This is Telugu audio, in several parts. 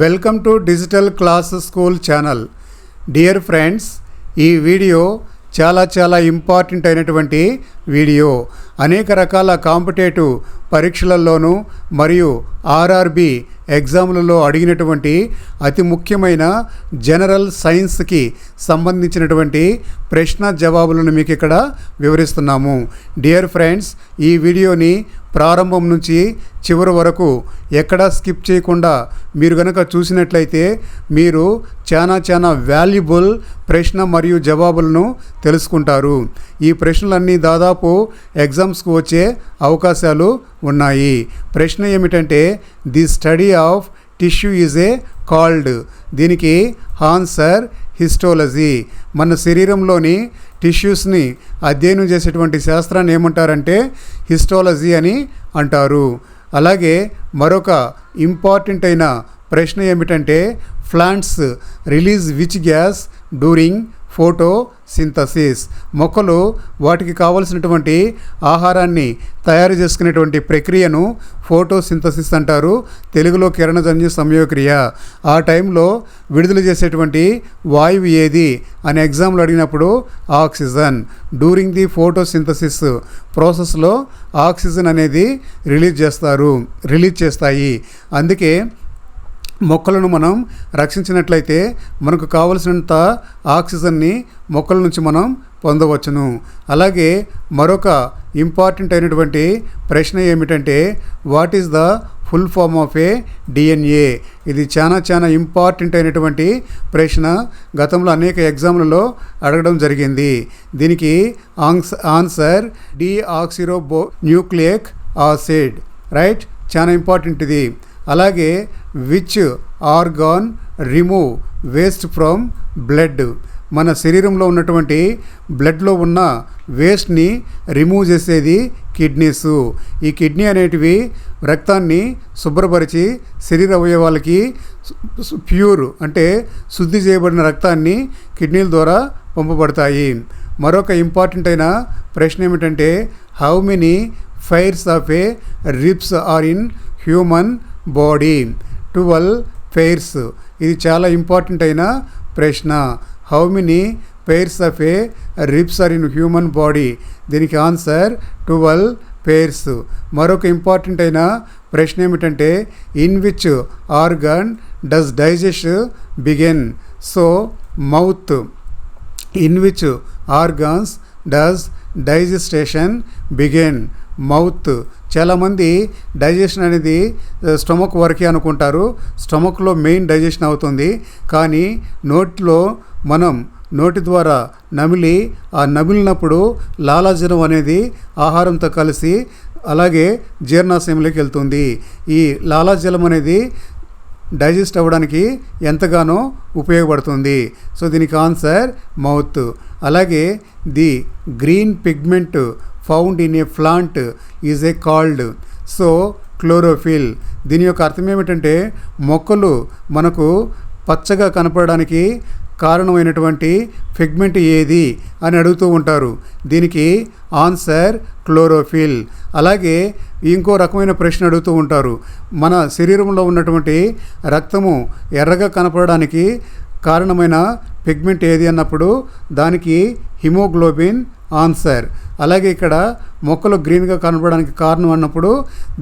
Welcome to digital class school channel. Dear friends ఈ వీడియో చాలా చాలా ఇంపార్టెంట్ అయినటువంటి వీడియో. అనేక రకాల కాంపిటేటివ్ పరీక్షలలోనూ మరియు ఆర్ఆర్బి ఎగ్జామ్లలో అడిగినటువంటి అతి ముఖ్యమైన జనరల్ సైన్స్కి సంబంధించినటువంటి ప్రశ్న జవాబులను మీకు ఇక్కడ వివరిస్తున్నాము. డియర్ ఫ్రెండ్స్ ఈ వీడియోని ప్రారంభం నుంచి చివరి వరకు ఎక్కడా స్కిప్ చేయకుండా మీరు కనుక చూసినట్లయితే మీరు చాలా చాలా వాల్యుబుల్ ప్రశ్న మరియు జవాబులను తెలుసుకుంటారు. ఈ ప్రశ్నలన్నీ దాదాపు ఎగ్జామ్స్కు వచ్చే అవకాశాలు ఉన్నాయి. ప్రశ్న ఏమిటంటే the study of tissue is a called. దీనికి ఆన్సర్ హిస్టోలజీ. మన శరీరంలోని టిష్యూస్ని అధ్యయనం చేసేటువంటి శాస్త్రాన్ని ఏమంటారంటే హిస్టాలజీ అని అంటారు. అలాగే మరొక ఇంపార్టెంట్ అయిన ప్రశ్న ఏమిటంటే plants release which gas during photosynthesis. మొక్కలు వాటికి కావలసినటువంటి ఆహారాన్ని తయారు చేసుకునేటువంటి ప్రక్రియను ఫోటో సింథసిస్ అంటారు. తెలుగులో కిరణజన్య సంయోక్రియ ఆ టైంలో విడుదల చేసేటువంటి వాయువు ఏది అని ఎగ్జామ్లు అడిగినప్పుడు oxygen. During the photosynthesis ప్రాసెస్లో ఆక్సిజన్ అనేది రిలీజ్ చేస్తారు రిలీజ్ చేస్తాయి. అందుకే మొక్కలను మనం రక్షించినట్లయితే మనకు కావలసినంత ఆక్సిజన్ని మొక్కల నుంచి మనం పొందవచ్చును. అలాగే మరొక ఇంపార్టెంట్ అయినటువంటి ప్రశ్న ఏమిటంటే what is the full form of a DNA ఇది చాలా చాలా ఇంపార్టెంట్ అయినటువంటి ప్రశ్న. గతంలో అనేక ఎగ్జామ్లలో అడగడం జరిగింది. దీనికి ans answer deoxyribo nucleic acid. Right? చాలా ఇంపార్టెంట్ ఇది. అలాగే which organ remove waste from blood. మన శరీరంలో ఉన్నటువంటి బ్లడ్లో ఉన్న వేస్ట్ని రిమూవ్ చేసేది కిడ్నీస్. ఈ కిడ్నీ అనేటివి రక్తాన్ని శుభ్రపరిచి శరీర అవయవాలకి ప్యూర్ అంటే శుద్ధి చేయబడిన రక్తాన్ని కిడ్నీల ద్వారా పంపబడతాయి. మరొక ఇంపార్టెంట్ అయిన ప్రశ్న ఏమిటంటే how many pairs of a ribs are in human body twelve pairs ఇది చాలా ఇంపార్టెంట్ అయిన ప్రశ్న. How many pairs of a ribs are in human body దీనికి ఆన్సర్ ట్వెల్వ్ పేర్స్ మరొక ఇంపార్టెంట్ అయిన ప్రశ్న ఏమిటంటే in which organ does digest begin so mouth in which organs does digestion begin mouth. చాలామంది డైజెషన్ అనేది స్టమక్ వరకే అనుకుంటారు. స్టమక్లో మెయిన్ డైజెషన్ అవుతుంది. కానీ నోట్లో మనం నోటి ద్వారా నమిలి ఆ నమిలినప్పుడు లాలాజలం అనేది ఆహారంతో కలిసి అలాగే జీర్ణాశయంలోకి వెళ్తుంది. ఈ లాలాజలం అనేది డైజెస్ట్ అవ్వడానికి ఎంతగానో ఉపయోగపడుతుంది. సో దీనికి ఆన్సర్ మౌత్. అలాగే the green pigment found in a plant is a called so chlorophyll దీని యొక్క అర్థం ఏమిటంటే మొక్కలు మనకు పచ్చగా కనపడడానికి కారణమైనటువంటి ఫిగ్మెంట్ ఏది అని అడుగుతూ ఉంటారు. దీనికి ఆన్సర్ క్లోరోఫిల్ అలాగే ఇంకో రకమైన ప్రశ్న అడుగుతూ ఉంటారు. మన శరీరంలో ఉన్నటువంటి రక్తము ఎర్రగా కనపడడానికి కారణమైన పిగ్మెంట్ ఏది అన్నప్పుడు దానికి హిమోగ్లోబిన్ ఆన్సర్. అలాగే ఇక్కడ మొక్కలు గ్రీన్గా కనపడడానికి కారణం అన్నప్పుడు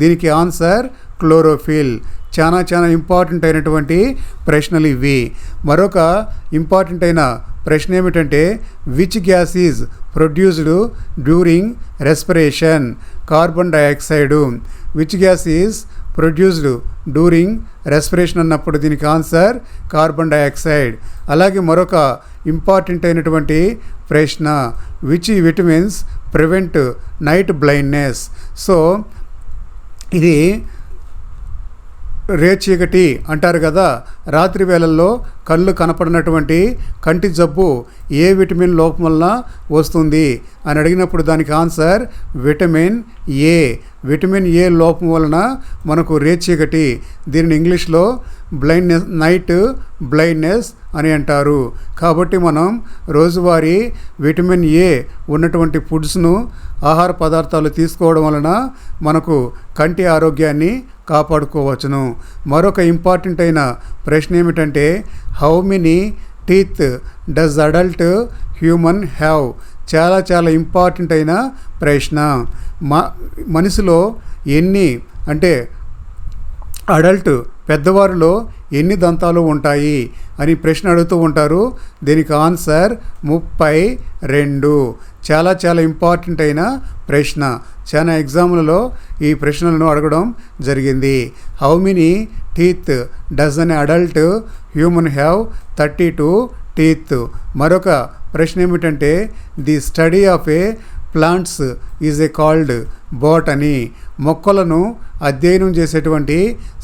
దీనికి ఆన్సర్ క్లోరోఫిల్. చాలా చాలా ఇంపార్టెంట్ అయినటువంటి ప్రశ్నలు ఇవి. మరొక ఇంపార్టెంట్ అయిన ప్రశ్న ఏమిటంటే which gas is produced during respiration carbon dioxide which gas is produced during respiration అన్నప్పుడు దీనికి ఆన్సర్ కార్బన్ డైఆక్సైడ్ అలాగే మరొక ఇంపార్టెంట్ అయినటువంటి ప్రశ్న which vitamins prevent night blindness so ఇది రేచీకటి అంటారు కదా. రాత్రి వేళల్లో కళ్ళు కనపడినటువంటి కంటి జబ్బు ఏ విటమిన్ లోపం వలన వస్తుంది అని అడిగినప్పుడు దానికి answer vitamin A. Vitamin A లోపం వలన మనకు రేచీకటి. దీనిని ఇంగ్లీష్లో బ్లైండ్నెస్ నైట్ బ్లైండ్నెస్ అని అంటారు. కాబట్టి మనం రోజువారీ విటమిన్ ఏ ఉన్నటువంటి ఫుడ్స్ను ఆహార పదార్థాలు తీసుకోవడం వలన మనకు కంటి ఆరోగ్యాన్ని కాపాడుకోవచ్చును. మరొక ఇంపార్టెంట్ అయిన ప్రశ్న ఏమిటంటే how many teeth does adult human have? చాలా చాలా ఇంపార్టెంట్ అయిన ప్రశ్న. మా మనిషిలో ఎన్ని అంటే అడల్ట్ పెద్దవారిలో ఎన్ని దంతాలు ఉంటాయి అని ప్రశ్న అడుగుతూ ఉంటారు. దీనికి ఆన్సర్ ముప్పై రెండు. చాలా చాలా ఇంపార్టెంట్ అయిన ప్రశ్న. చాలా ఎగ్జామ్లలో ఈ ప్రశ్నలను అడగడం జరిగింది. How many teeth does an adult human have thirty two teeth మరొక ప్రశ్న ఏమిటంటే the study of a plants is a called botany మొక్కలను అధ్యయనం చేసేటువంటి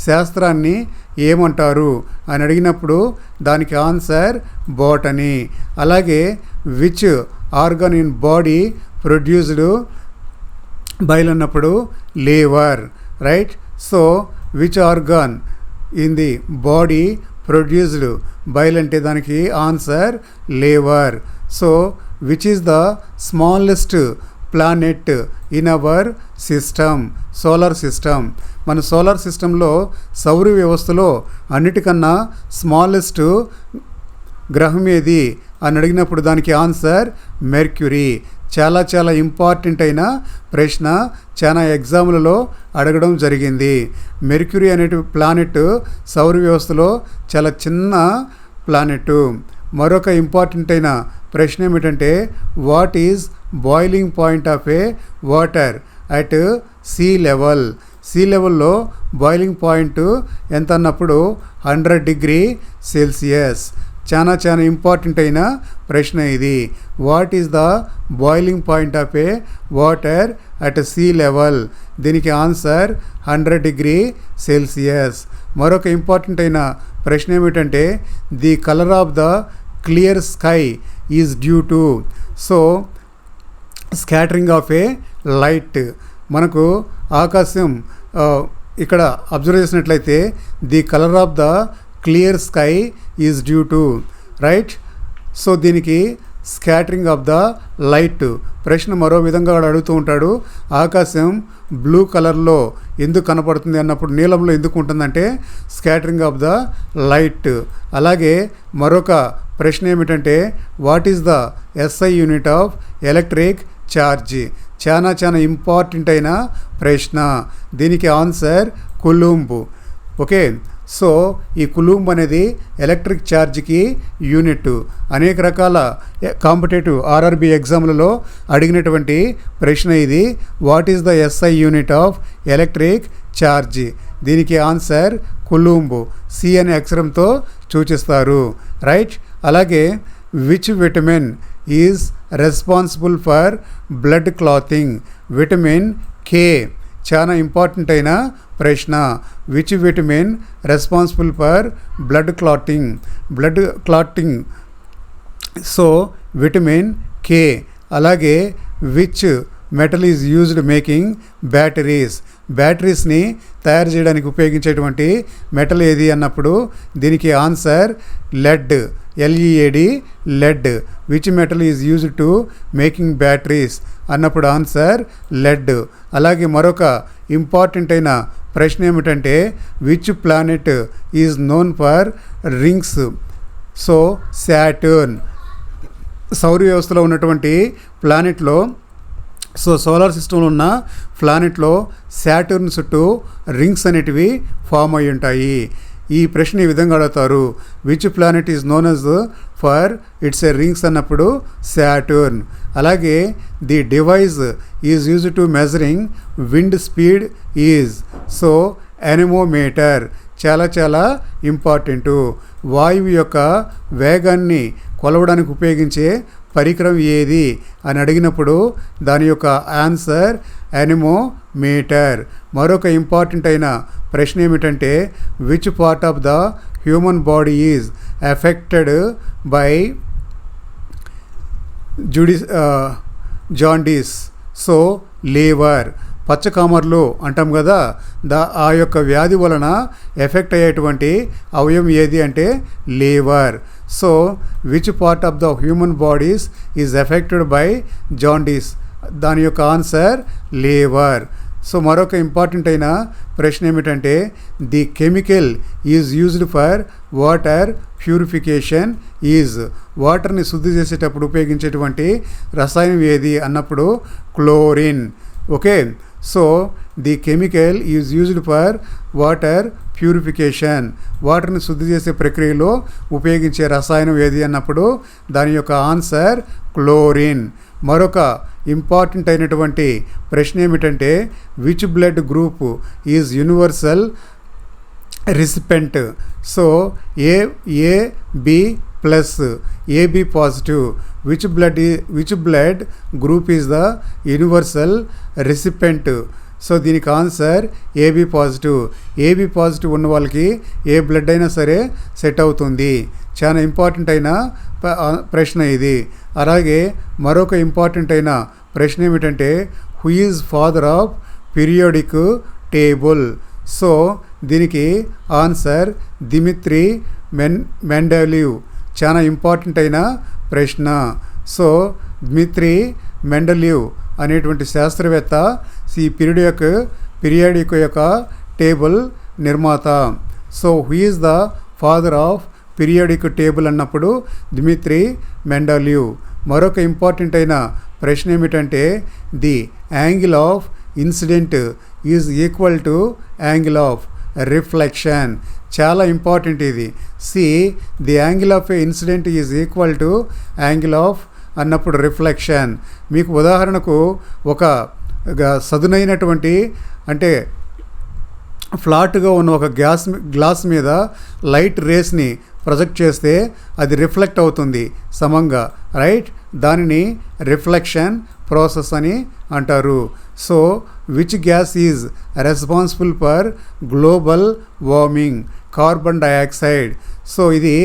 శాస్త్రాన్ని ఏమంటారు అని అడిగినప్పుడు దానికి ఆన్సర్ బోట్ అని. అలాగే which organ in body produced bile అన్నప్పుడు liver right? So which organ in the body produced bile అంటే దానికి answer liver. So which is the smallest planet in our system solar system మన సోలార్ సిస్టంలో సౌర వ్యవస్థలో అన్నిటికన్నా స్మాలెస్ట్ గ్రహం ఏది అని అడిగినప్పుడు దానికి ఆన్సర్ మెర్క్యూరీ చాలా చాలా ఇంపార్టెంట్ అయిన ప్రశ్న చాలా ఎగ్జాములలో అడగడం జరిగింది. మెర్క్యూరీ అనే ప్లానెట్ సౌర వ్యవస్థలో చాలా చిన్న ప్లానెట్ మరొక ఇంపార్టెంట్ అయిన ప్రశ్న ఏమిటంటే what is boiling point of a water at sea level sea లెవెల్లో బాయిలింగ్ పాయింట్ ఎంత అన్నప్పుడు హండ్రెడ్ డిగ్రీ సెల్సియస్ చాలా చాలా ఇంపార్టెంట్ అయిన ప్రశ్న ఇది. What is the boiling point of a water at sea level దీనికి ఆన్సర్ హండ్రెడ్ డిగ్రీ సెల్సియస్ మరొక ఇంపార్టెంట్ అయిన ప్రశ్న ఏమిటంటే the colour of the clear sky is due to so scattering of a light మనకు ఆకాశం ఇక్కడ అబ్జర్వ్ చేసినట్లయితే the colour of the clear sky is due to right so దీనికి స్కాటరింగ్ ఆఫ్ ద లైట్ ప్రశ్న మరో విధంగా వాడు అడుగుతూ ఉంటాడు ఆకాశం బ్లూ కలర్లో ఎందుకు కనపడుతుంది అన్నప్పుడు నీలంలో ఎందుకు ఉంటుందంటే స్కాటరింగ్ ఆఫ్ ద లైట్ అలాగే మరొక ప్రశ్న ఏమిటంటే what is the SI unit of electric charge చాలా చాలా ఇంపార్టెంట్ అయిన ప్రశ్న. దీనికి ఆన్సర్ కులుంబు. ఓకే సో ఈ కులూంబ్ అనేది ఎలక్ట్రిక్ ఛార్జ్కి యూనిట్. అనేక రకాల కాంపిటేటివ్ ఆర్ఆర్బి ఎగ్జామ్లలో అడిగినటువంటి ప్రశ్న ఇది what is the SI unit of electric charge దీనికి ఆన్సర్ కులుంబు. సి అనే అక్షరంతో సూచిస్తారు. రైట్? అలాగే which vitamin is responsible for blood clotting vitamin K. చాలా ఇంపార్టెంట్ అయిన ప్రశ్న. Which vitamin responsible for blood clotting blood clotting so vitamin K అలాగే which metal is used making batteries బ్యాటరీస్ని తయారు చేయడానికి ఉపయోగించేటువంటి మెటల్ ఏది అన్నప్పుడు దీనికి answer lead L E A D lead which metal is used to making batteries అన్నప్పుడు ఆన్సర్ లెడ్. అలాగే మరొక ఇంపార్టెంట్ అయిన ప్రశ్న ఏమిటంటే which planet is known for rings so Saturn సౌర వ్యవస్థలో ఉన్నటువంటి ప్లానెట్లో సో సోలార్ సిస్టంలో ఉన్న ప్లానెట్లో శాటర్న్ చుట్టూ రింగ్స్ అనేటివి ఫామ్ అయి ఉంటాయి ఈ ప్రశ్న ఈ విధంగా అడుగుతారు. Which planet is known as for its a rings అన్నప్పుడు శాటర్న్ అలాగే the device is use to measuring wind speed is so anemometer చాలా చాలా ఇంపార్టెంటు వాయువు యొక్క వేగాన్ని కొలవడానికి ఉపయోగించే పరికరం ఏది? అని అడిగినప్పుడు దాని యొక్క ఆన్సర్ ఎనిమోమీటర్ మరొక ఇంపార్టెంట్ అయిన ప్రశ్న ఏమిటంటే which part of the human body is affected by జుడి jaundice so liver పచ్చకామర్లు అంటాం కదా దా ఆ యొక్క వ్యాధి వలన ఎఫెక్ట్ అయ్యేటువంటి అవయం ఏది అంటే liver. So which part of the human bodies is affected by jaundice దాని యొక్క ఆన్సర్ లీవర్. సో మరొక ఇంపార్టెంట్ అయిన ప్రశ్న ఏమిటంటే the chemical is used for water purification is వాటర్ని శుద్ధి చేసేటప్పుడు ఉపయోగించేటువంటి రసాయనం ఏది? అన్నప్పుడు chlorine okay so the chemical is used for water purification వాటర్ని శుద్ధి చేసే ప్రక్రియలో ఉపయోగించే రసాయనం ఏది? అన్నప్పుడు దాని యొక్క ఆన్సర్ క్లోరిన్ మరొక ఇంపార్టెంట్ అయినటువంటి ప్రశ్న ఏమిటంటే which blood group is universal recipient so A A B plus AB positive which blood which blood group is the universal recipient so దీనికి answer AB positive AB positive ఉన్న వాళ్ళకి ఏ బ్లడ్ అయినా సరే సెట్ అవుతుంది. చాలా ఇంపార్టెంట్ అయిన ప్రశ్న ఇది. అలాగే మరొక ఇంపార్టెంట్ అయిన ప్రశ్న ఏమిటంటే who is father of periodic table so దీనికి ఆన్సర్ దిమిత్రి మెన్ మెండలివ్ చాలా ఇంపార్టెంట్ అయిన ప్రశ్న. సో దిమిత్రి మెండలివ్ అనేటువంటి శాస్త్రవేత్త ఈ పీరియడ్ యొక్క పీరియాడిక్ యొక్క టేబుల్ నిర్మాత. So who is the father of periodic table అన్నప్పుడు దిమిత్రి మెండలివ్ మరొక ఇంపార్టెంట్ అయిన ప్రశ్న ఏమిటంటే the angle of incident is equal to angle of reflection. చాలా ఇంపార్టెంట్ ఇది. See the angle of a incident is equal to angle of అన్నప్పుడు రిఫ్లెక్షన్. మీకు ఉదాహరణకు ఒక గ- సదునైనటువంటి అంటే ఫ్లాట్గా ఉన్న ఒక గ్యాస్ గ్లాస్ మీద లైట్ రేస్ని ప్రొజెక్ట్ చేస్తే అది రిఫ్లెక్ట్ అవుతుంది సమంగా రైట్? దానిని రిఫ్లెక్షన్ ప్రాసెస్ అని అంటారు. So which gas is responsible for global warming carbon dioxide so ఇది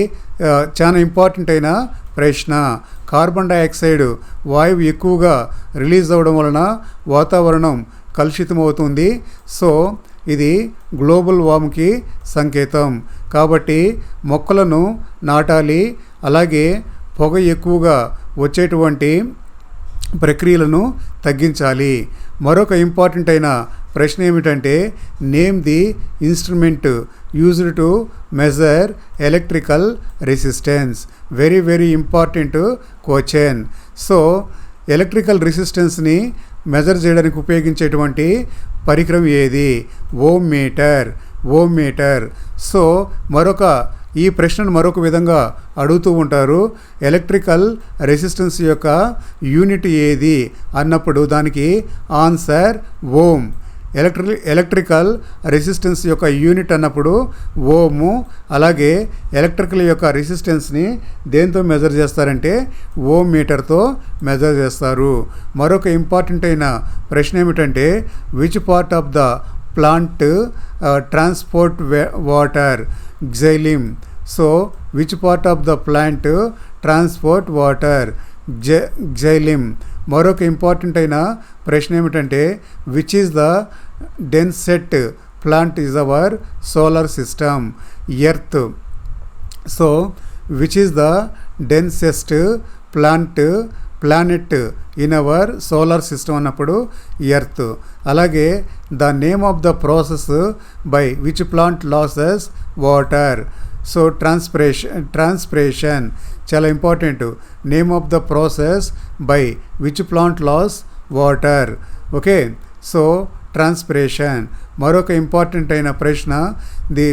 చాలా ఇంపార్టెంట్ అయిన ప్రశ్న. కార్బన్ డయాక్సైడ్ వాయువు ఎక్కువగా రిలీజ్ అవ్వడం వలన వాతావరణం కలుషితం అవుతుంది సో ఇది గ్లోబల్ వార్మ్కి సంకేతం. కాబట్టి మొక్కలను నాటాలి. అలాగే పొగ ఎక్కువగా వచ్చేటువంటి ప్రక్రియలను తగ్గించాలి. మరొక ఇంపార్టెంట్ అయిన ప్రశ్న ఏమిటంటే name the instrument used to measure electrical resistance very very important question so electrical రెసిస్టెన్స్ని measure చేయడానికి ఉపయోగించేటువంటి పరికరం ఏది? Ohm meter ohm meter so మరొక ఈ ప్రశ్నను మరొక విధంగా అడుగుతూ ఉంటారు. ఎలక్ట్రికల్ రెసిస్టెన్స్ యొక్క యూనిట్ ఏది? అన్నప్పుడు దానికి ఆన్సర్ ఓమ్. ఎలక్ట్రి ఎలక్ట్రికల్ రెసిస్టెన్స్ యొక్క యూనిట్ అన్నప్పుడు ఓము అలాగే ఎలక్ట్రికల్ యొక్క రెసిస్టెన్స్ని దేంతో మెజర్ చేస్తారంటే ఓమ్ మీటర్తో మెజర్ చేస్తారు. మరొక ఇంపార్టెంట్ అయిన ప్రశ్న ఏమిటంటే which part of the plant transport water xylem. So which part of the plant transport water xylem. మరొక ఇంపార్టెంట్ అయిన ప్రశ్న ఏమిటంటే which is the densest plant is our solar system earth so which is the densest plant planet in our solar system అన్నప్పుడు ఎర్త్ అలాగే the name of the process by which plant loses water so transpiration transpiration చాలా important name of the process by which plant loss water okay so transpiration మరొక ఇంపార్టెంట్ అయిన ప్రశ్న the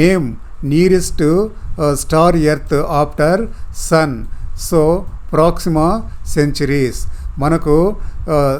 name nearest star earth after sun so Proxima Centauri. మనకు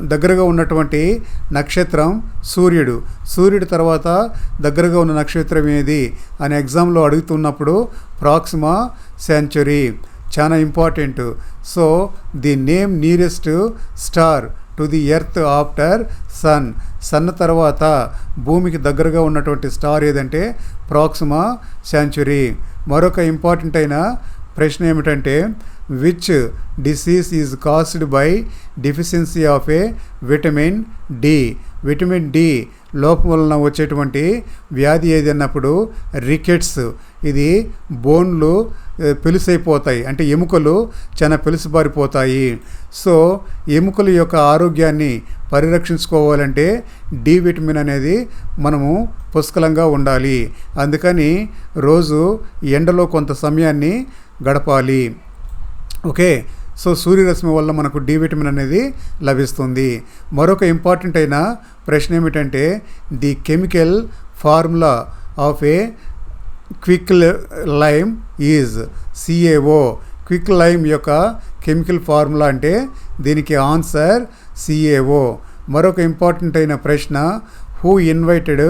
దగ్గరగా ఉన్నటువంటి నక్షత్రం సూర్యుడు. సూర్యుడి తర్వాత దగ్గరగా ఉన్న నక్షత్రం ఏది? అని ఎగ్జామ్లో అడుగుతున్నప్పుడు ప్రాక్సిమా సెంచురీ చాలా important. So the name nearest star to the earth after sun. Sun తర్వాత భూమికి దగ్గరగా ఉన్నటువంటి స్టార్ ఏదంటే ప్రాక్సిమా సెంచురీ. మరొక ఇంపార్టెంట్ అయిన ప్రశ్న ఏమిటంటే which disease is caused by deficiency of a vitamin D vitamin D లోపం వలన వచ్చేటువంటి వ్యాధి ఏదన్నప్పుడు రికెట్స్ ఇది బోన్లు పెలుసైపోతాయి. అంటే ఎముకలు చాలా పెలుసుబారిపోతాయి. సో ఎముకల యొక్క ఆరోగ్యాన్ని పరిరక్షించుకోవాలంటే డి విటమిన్ అనేది మనము పుష్కలంగా ఉండాలి. అందుకని రోజు ఎండలో కొంత సమయాన్ని గడపాలి. ఓకే సో సూర్యరశ్మి వల్ల మనకు డి విటమిన్ అనేది లభిస్తుంది. మరొక ఇంపార్టెంట్ అయిన ప్రశ్న ఏమిటంటే the chemical formula of a quick lime is CaO quick lime యొక్క కెమికల్ ఫార్ములా అంటే దీనికి ఆన్సర్ సిఏఓ మరొక ఇంపార్టెంట్ అయిన ప్రశ్న who invited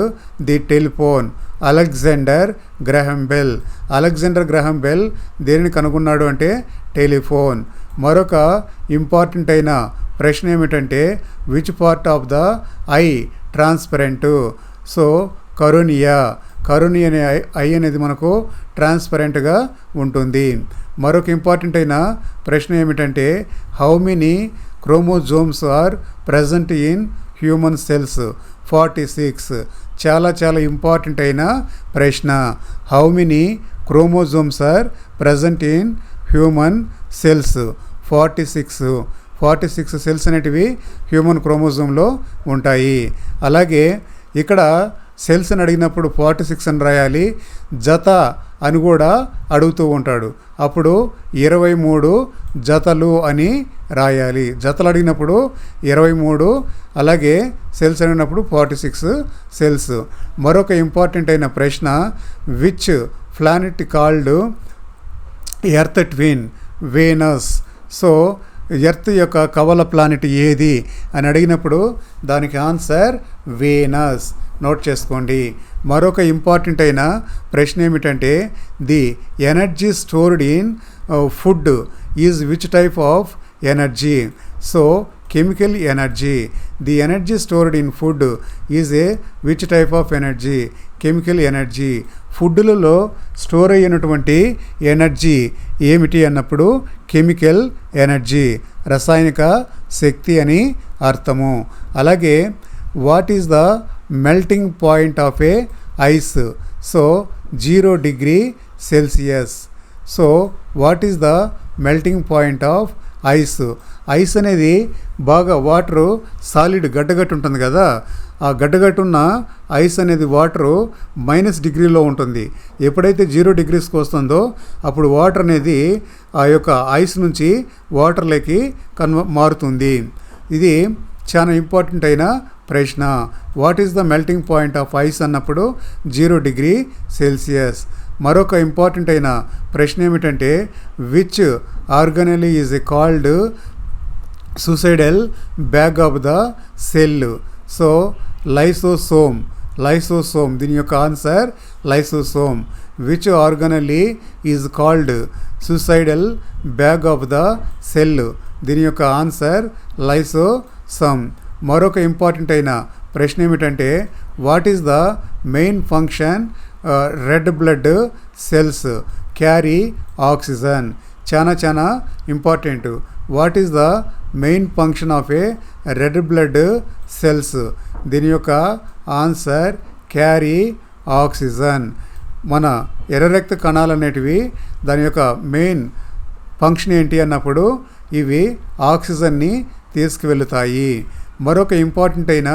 the telephone? Alexander Graham Bell. Alexander Graham Bell దేనిని కనుగొన్నాడు అంటే టెలిఫోన్. మరొక ఇంపార్టెంట్ అయిన ప్రశ్న ఏమిటంటే which part of the eye transparent so cornea Caroni అనే ఐ ఐ అనేది మనకు ట్రాన్స్పరెంట్గా ఉంటుంది. మరొక ఇంపార్టెంట్ అయిన ప్రశ్న ఏమిటంటే how many chromosomes are present in human cells forty six. చాలా చాలా ఇంపార్టెంట్ అయిన ప్రశ్న. How many chromosomes are present in human cells forty six. Forty six cells అనేటివి హ్యూమన్ క్రోమోజోమ్లో ఉంటాయి. అలాగే ఇక్కడ సెల్స్ అని అడిగినప్పుడు ఫార్టీ సిక్స్ అని రాయాలి. జత అని కూడా అడుగుతూ ఉంటాడు. అప్పుడు ఇరవై మూడు జతలు అని రాయాలి. జతలు అడిగినప్పుడు ఇరవై మూడు అలాగే సెల్స్ అడిగినప్పుడు ఫార్టీ సిక్స్ సెల్స్. మరొక ఇంపార్టెంట్ అయిన ప్రశ్న which planet called earth twin? Venus. So earth యొక్క కవల ప్లానెట్ ఏది? అని అడిగినప్పుడు దానికి ఆన్సర్ వేనస్. నోట్ చేసుకోండి. మరొక ఇంపార్టెంట్ అయిన ప్రశ్న ఏమిటంటే the energy stored in food is which type of energy. So chemical energy. The energy stored in food is a which type of energy? Chemical energy. ఫుడ్లలో store అయినటువంటి ఎనర్జీ ఏమిటి అన్నప్పుడు కెమికల్ ఎనర్జీ రసాయనిక శక్తి అని అర్థము. అలాగే what is the melting point of a ice? So zero degree Celsius. So what is the melting point of ice. Ice అనేది బాగా వాటరు సాలిడ్ గడ్డగట్టు ఉంటుంది కదా ఆ గడ్డగట్టున్న ఐస్ అనేది వాటరు మైనస్ డిగ్రీలో ఉంటుంది. ఎప్పుడైతే జీరో డిగ్రీస్కి వస్తుందో అప్పుడు వాటర్ అనేది ఆ యొక్క ఐస్ నుంచి వాటర్లోకి కన్వ మారుతుంది. ఇది చాలా ఇంపార్టెంట్ అయిన ప్రశ్న. What is the melting point of ice అన్నప్పుడు జీరో డిగ్రీ సెల్సియస్? మరొక ఇంపార్టెంట్ అయిన ప్రశ్న ఏమిటంటే which organelle is called suicidal bag of the cell so lysosome lysosome దీని యొక్క answer lysosome which organelle is called suicidal bag of the cell దీని యొక్క ఆన్సర్ లైసోసమ్ మరొక ఇంపార్టెంట్ అయిన ప్రశ్న ఏమిటంటే what is the main function red blood cells carry oxygen. చాలా చాలా important. What is the main function of a red blood cells? దీని యొక్క ఆన్సర్ క్యారీ ఆక్సిజన్. మన ఎర్ర రక్త కణాలు అనేటివి దాని యొక్క మెయిన్ ఫంక్షన్ ఏంటి అన్నప్పుడు ఇవి ఆక్సిజన్ని తీసుకువెళుతాయి. మరొక ఇంపార్టెంట్ అయిన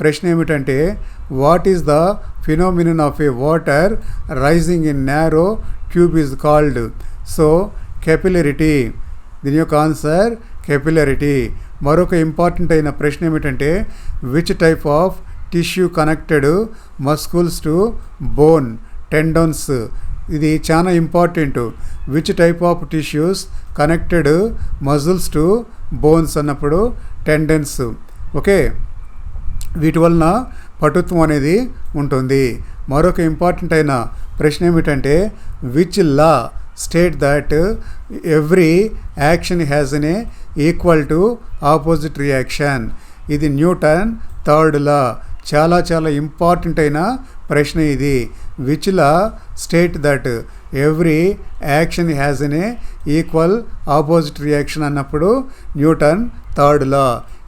ప్రశ్న ఏమిటంటే what is the phenomenon of a water rising in narrow tube is called so capillarity దీని యొక్క ఆన్సర్ కెపిలరిటీ మరొక ఇంపార్టెంట్ అయిన ప్రశ్న ఏమిటంటే which type of tissue connected muscles to bone tendons ఇది చాలా important which type of tissues connected muscles to bones అన్నప్పుడు టెండెన్స్ ఓకే వీటి వలన పటుత్వం అనేది ఉంటుంది. మరొక ఇంపార్టెంట్ అయిన ప్రశ్న ఏమిటంటే which law state that every action has an a equal to opposite reaction ఇది న్యూటన్ థర్డ్ లా చాలా చాలా ఇంపార్టెంట్ అయిన ప్రశ్న ఇది. Which law state that every action has an a equal opposite reaction అన్నప్పుడు న్యూటన్ థర్డ్ లా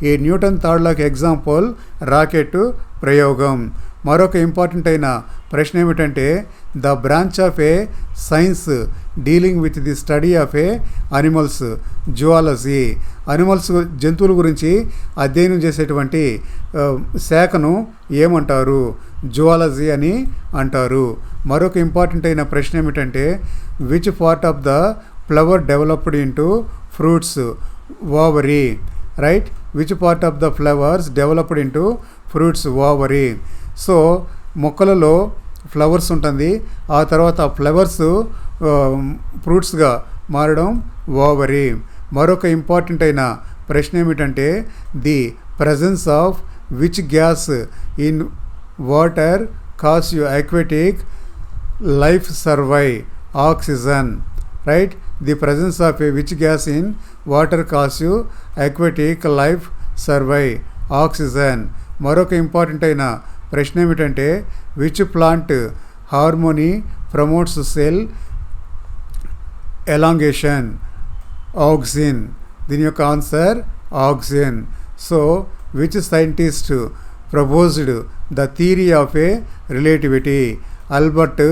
ఈ న్యూటన్ థర్డ్ లాకి ఎగ్జాంపుల్ రాకెట్ ప్రయోగం. మరొక ఇంపార్టెంట్ అయిన ప్రశ్న ఏమిటంటే the branch of a science dealing with the study of a animals zoology. Animals జంతువుల గురించి అధ్యయనం చేసేటువంటి శాఖను ఏమంటారు? జువాలజీ అని అంటారు. మరొక ఇంపార్టెంట్ అయిన ప్రశ్న ఏమిటంటే which part of the flower developed into fruits ovary right which part of the flowers developed into fruits ovary. So మొక్కలలో ఫ్లవర్స్ ఉంటుంది. ఆ తర్వాత ఫ్లవర్స్ ఫ్రూట్స్గా మారడం ఓవరి. మరొక ఇంపార్టెంట్ అయిన ప్రశ్న ఏమిటంటే the presence of which gas in water cause you aquatic life survive oxygen. Right? The presence of a which gas in water cause you aquatic life survive oxygen. మరొక ఇంపార్టెంట్ అయిన ప్రశ్న ఏమిటంటే which plant hormone promotes cell elongation auxin దీని యొక్క answer oxygen so which scientist proposed the theory of a relativity Albert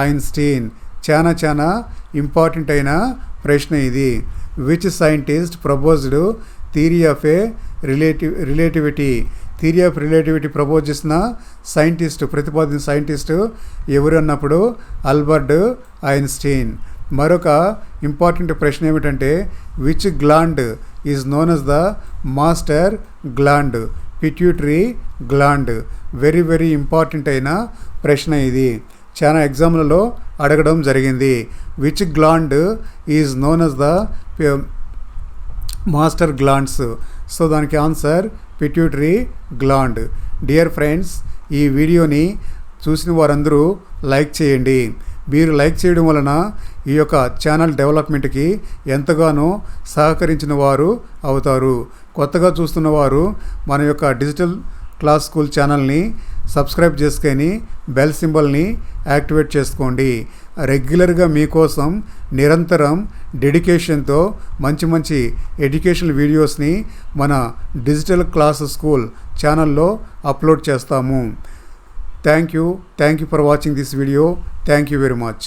Einstein చాలా చాలా ఇంపార్టెంట్ అయిన ప్రశ్న ఇది. Which scientist proposed theory of a relative relativity theory of relativity propose చేసిన సైంటిస్ట్ ప్రతిపాదించిన సైంటిస్ట్ ఎవరు అన్నప్పుడు అల్బర్ట్ ఐన్స్టీన్. మరొక ఇంపార్టెంట్ ప్రశ్న ఏమిటంటే which gland is known as the master gland pituitary gland very very important అయిన ప్రశ్న ఇది. చాలా ఎగ్జామ్లలో అడగడం జరిగింది. Which gland is known as the master glands so దానికి answer pituitary gland. Dear friends ఈ వీడియోని చూసిన వారందరూ లైక్ చేయండి. మీరు లైక్ చేయడం వలన ఈ యొక్క ఛానల్ డెవలప్మెంట్కి ఎంతగానో సహకరించిన వారు అవుతారు. కొత్తగా చూస్తున్న వారు మన యొక్క డిజిటల్ క్లాస్ స్కూల్ ఛానల్ని సబ్స్క్రైబ్ చేసుకొని బెల్ సింబల్ని యాక్టివేట్ చేసుకోండి. రెగ్యులర్గా మీకోసం నిరంతరం డెడికేషన్తో మంచి మంచి ఎడ్యుకేషనల్ వీడియోస్ని మన డిజిటల్ క్లాస్ స్కూల్ ఛానల్లో అప్లోడ్ చేస్తాము. Thank you. Thank you for watching this video. Thank you very much.